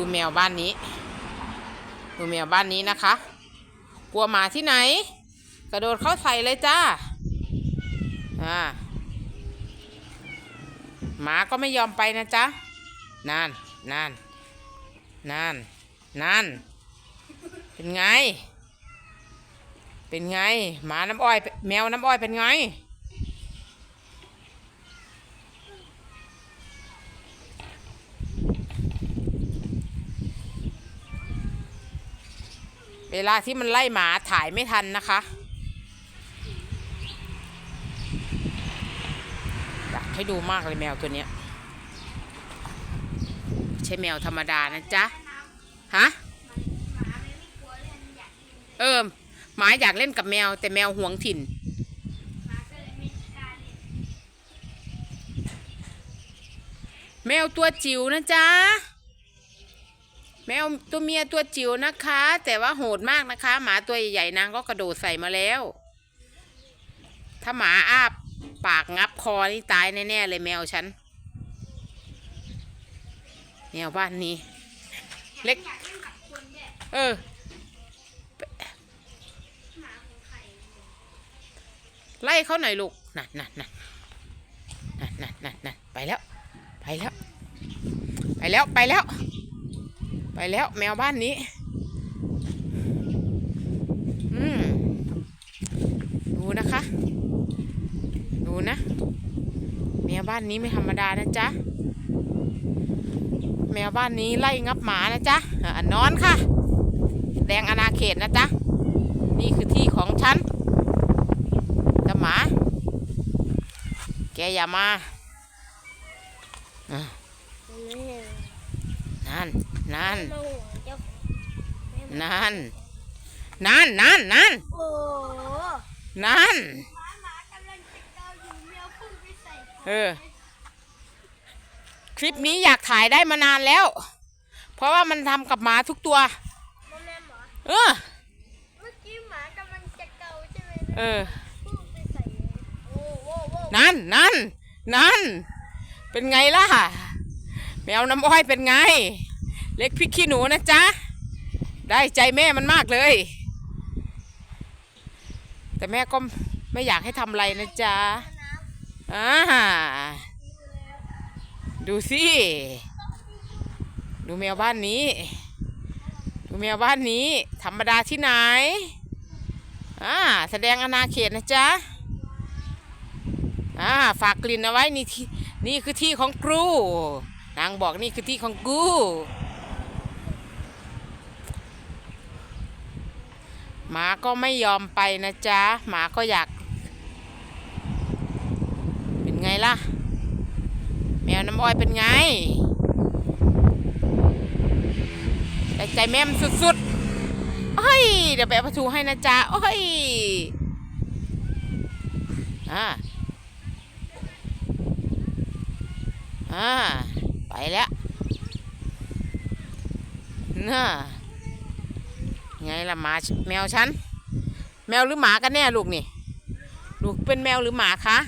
ดูแมวบ้านนี้ ดูแมวบ้านนี้นะคะ กลัวหมาที่ไหน กระโดดเข้าใส่เลยจ้าอ่าหมาก็ไม่ยอมไปนะจ๊ะนานนานนานนานเป็นไง เป็นไง หมาน้ำอ้อย แมวน้ำอ้อยเป็นไง เวลาที่มันไล่หมาถ่ายไม่ทันนะคะ อยากให้ดูมากเลยแมวตัวเนี้ย ใช่แมวธรรมดานะจ๊ะ ฮะ เออหมาอยากเล่นกับแมว แต่แมวห่วงถิ่นแมวตัวจิ๋วนะจ๊ะ แมวตัวเมียตัวจิ๋วนะคะ แต่ว่าโหดมากนะคะ หมาตัวใหญ่ๆนางก็กระโดดใส่มาแล้ว ถ้าหมาอ้าปากงับคอนี่ตายแน่ๆเลยแมวฉันแมวบ้านนี้ เล็ก เออไล่เขาหน่อยลูกนั่นนั่นนั่นนั่นนั่นนั่นนั่นไปแล้ว ไปแล้ว ไปแล้ว ไปแล้ว ไปแล้วแมวบ้านนี้ อืม ดูนะคะ ดูนะ แมวบ้านนี้ไม่ธรรมดานะจ๊ะ แมวบ้านนี้ไล่งับหมานะจ๊ะอะนอนค่ะ แดงอนาเขตนะจ๊ะ นี่คือที่ของฉันจะหมา แกอย่ามาอะ นั่นนั่นนั่นนั่นนั่นนั่นโอ้นั่นเออคลิปนี้อยากถ่ายได้มานานแล้ว เพราะว่ามันทำกับหมาทุกตัวเออเมื่อกี้หมากำลังจะเกาใช่ไหมเออพุ่งไปใส่โอ้โหโว้โว้นั่นนั่นนั่นเป็นไงล่ะ แมวน้ำอ้อยเป็นไง เล็กพริกขี้หนูนะจ๊ะ ได้ใจแม่มันมากเลย แต่แม่ก็ไม่อยากให้ทำอะไรนะจ๊ะอ่าดูสิ ดูแมวบ้านนี้ ดูแมวบ้านนี้ ธรรมดาที่ไหนอ่าแสดงอาณาเขตนะจ๊ะอ่าฝากกลิ่นเอาไว้นี่ที่นี่คือที่ของกู นางบอกนี่คือที่ของกูหมาก็ไม่ยอมไปนะจ๊ะ หมาก็อยาก เป็นไงล่ะ แมวน้ำอ้อยเป็นไงแต่ใจแม่มสุดๆโอ้ย เดี๋ยวไปเอาประตูให้นะจ๊ะโอ้ยอ่าอ่า ไปแล้วน่าไงล่ะหมาแมวฉัน แมวหรือหมากันแน่ลูกนี่ ลูกเป็นแมวหรือหมาคะ